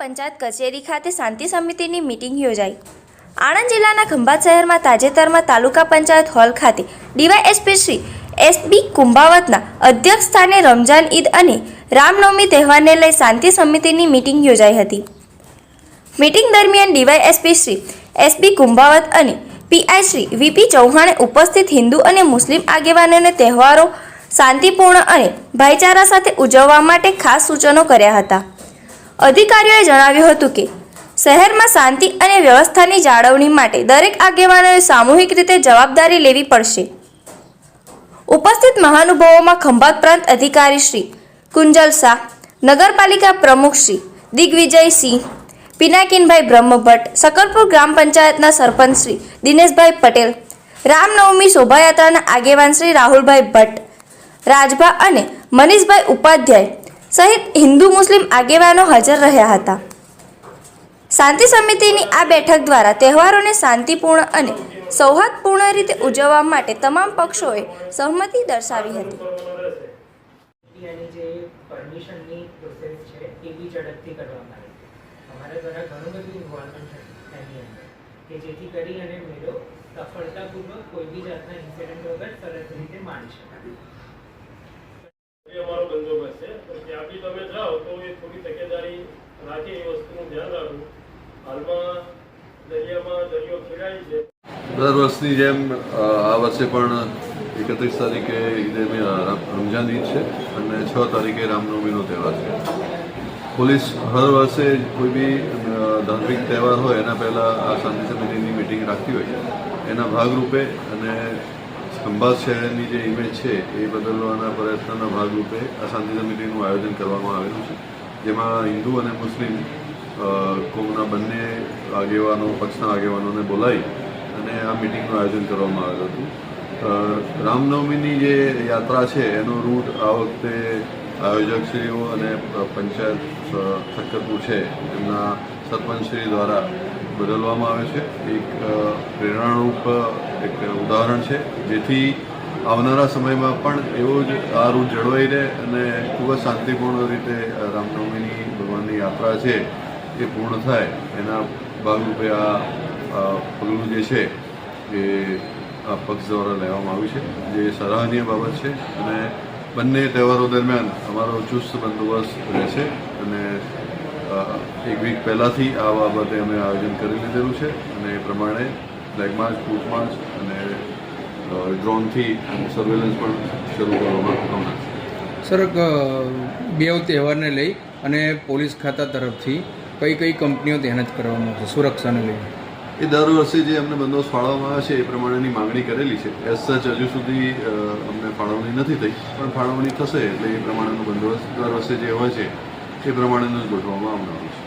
પંચાયત કચેરી ખાતે શાંતિ સમિતિની મિટિંગ યોજાઈ. આણંદ જિલ્લાના ખંભાત શહેરમાં તાજેતરમાં તાલુકા પંચાયત હોલ ખાતે ડીવાયએસપી શ્રી એસબી કુંભાવતના અધ્યક્ષ સ્થાને રમજાન ઈદ અને રામનવમી તહેવારને લઈ શાંતિ સમિતિની મિટિંગ યોજાઈ હતી. મિટિંગ દરમિયાન ડીવાયએસપી શ્રી એસબી કુંભાવત અને પીઆઈ શ્રી વીપી ચૌહાણે ઉપસ્થિત હિન્દુ અને મુસ્લિમ આગેવાનોને તહેવારો શાંતિપૂર્ણ અને ભાઈચારા સાથે ઉજવવા માટે ખાસ સૂચનો કર્યા હતા. અધિકારીઓએ જણાવ્યું હતું કે, શહેરમાં શાંતિ અને વ્યવસ્થાની જાળવણી માટે દરેક આગેવાનોએ સામૂહિક રીતે જવાબદારી લેવી પડશે. ઉપસ્થિત મહાનુભાવોમાં ખંભાત પ્રાંત અધિકારી શ્રી કુંજલ શાહ, નગરપાલિકા પ્રમુખ શ્રી દિગ્વિજયસિંહ, પિનાકિનભાઈ બ્રહ્મભટ્ટ સકલપુર ગ્રામ પંચાયતના સરપંચ શ્રી દિનેશભાઈ પટેલ, રામનવમી શોભાયાત્રાના આગેવાન શ્રી રાહુલભાઈ ભટ્ટ, રાજભા અને મનીષભાઈ ઉપાધ્યાય સહિત હિન્દુ મુસ્લિમ આગેવાનો હાજર રહ્યા હતા. શાંતિ સમિતિની આ બેઠક દ્વારા તહેવારોને શાંતિપૂર્ણ અને સૌહાર્દપૂર્ણ રીતે ઉજવવા માટે તમામ પક્ષોએ સહમતિ દર્શાવી હતી. જે પરમિશનની પ્રોસેસ છે એ બી ઝડપથી કરવામાં આવે. અમારા દ્વારા ઘણું બધું ઇન્વોલ્વમેન્ટ એની અંદર કે જેથી કરી અને મેળો સફળતાપૂર્વક કોઈ બી જાતના ઇન્સિડન્ટ વગર સરસ રીતે માણી શકાય. બી તમે જાઓ તો એ થોડી તકેદારી રાખી એ વસ્તુનું ધ્યાન રાખવું. હાલમાં દરિયામાં દરિયો ખેડાય છે. દર વર્ષની જેમ આ વર્ષે પણ એકત્રીસ તારીખે ઈદે રમઝાન ઈદ છે અને છ તારીખે રામનવમીનો તહેવાર છે. પોલીસ હર વર્ષે કોઈ બી ધાર્મિક તહેવાર હોય, એના પહેલાં આ શાંતિ સમિતિની મિટિંગ રાખતી હોય એના ભાગરૂપે અને ખંભાત શહેરની જે ઇમેજ છે એ બદલવાના પ્રયત્નના ભાગરૂપે આ શાંતિ સમિતિનું આયોજન કરવામાં આવેલું છે જેમાં હિન્દુ અને મુસ્લિમ કોમના બંને આગેવાનો પક્ષના આગેવાનોને બોલાવી અને આ મિટિંગનું આયોજન કરવામાં આવેલું હતું. રામનવમીની જે યાત્રા છે એનો રૂટ આ વખતે આયોજકશ્રીઓ અને પંચાયત અ, છે એમના સરપંચશ્રી દ્વારા બદલવામાં આવે છે. એક પ્રેરણારૂપ એક ઉદાહરણ છે, જેથી આવનારા સમયમાં પણ એવો જ આ રૂટ જળવાઈ રહે અને ખૂબ જ શાંતિપૂર્ણ રીતે રામનવમીની ભગવાનની યાત્રા છે એ પૂર્ણ થાય, એના ભાગરૂપે આ પગલું જે છે એ આ પક્ષ દ્વારા લેવામાં આવ્યું છે. જે સરાહનીય બાબત છે અને બંને તહેવારો દરમિયાન અમારો ચુસ્ત બંદોબસ્ત રહેશે અને એક વીક પહેલાંથી આ બાબતે અમે આયોજન કરી લીધેલું છે અને એ પ્રમાણે ફ્લેગ માર્ચ ફૂટ માર્ચ અને ડ્રોનથી સર્વેલન્સ પણ શરૂ કરવામાં આવનાર છે. સર બે તહેવારને લઈ અને પોલીસ ખાતા તરફથી કઈ કઈ કંપનીઓ તહેનાત કરવામાં આવશે સુરક્ષાને લઈને એ દર વર્ષે જે અમને બંદોબસ્ત ફાળવવામાં આવે છે એ પ્રમાણેની માંગણી કરેલી છે. એઝ સચ હજુ સુધી અમને ફાળવણી નથી થઈ પણ ફાળવણી થશે એટલે એ પ્રમાણેનો બંદોબસ્ત દર વર્ષે જે હોય છે એ પ્રમાણેનું જ ગોઠવવામાં આવનારું છે.